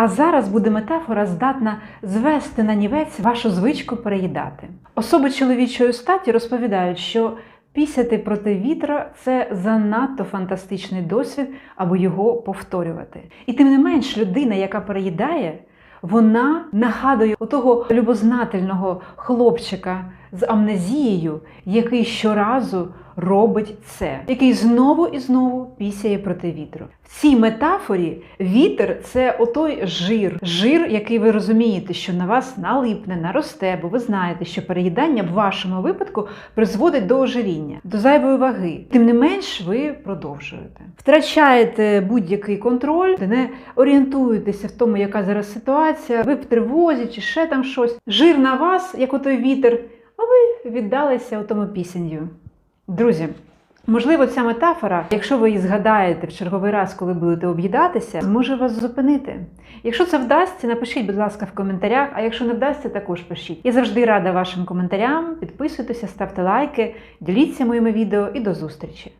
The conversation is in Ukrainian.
А зараз буде метафора здатна звести на нівець вашу звичку переїдати. Особи чоловічої статі розповідають, що пісяти проти вітра це занадто фантастичний досвід, аби його повторювати. І тим не менш, людина, яка переїдає, вона нагадує того любознательного хлопчика з амнезією, який щоразу робить це, який знову і знову пісяє проти вітру. В цій метафорі вітер це отой жир, жир, який ви розумієте, що на вас налипне, наросте, бо ви знаєте, що переїдання в вашому випадку призводить до ожиріння, до зайвої ваги. Тим не менш, ви продовжуєте. Втрачаєте будь-який контроль, не орієнтуєтеся в тому, яка зараз ситуація, ви в тривозі чи ще там щось. Жир на вас, як отой вітер, а ви віддалися тому пісенню. Друзі, можливо, ця метафора, якщо ви її згадаєте в черговий раз, коли будете об'їдатися, зможе вас зупинити. Якщо це вдасться, напишіть, будь ласка, в коментарях, а якщо не вдасться, також пишіть. Я завжди рада вашим коментарям. Підписуйтеся, ставте лайки, діліться моїми відео і до зустрічі!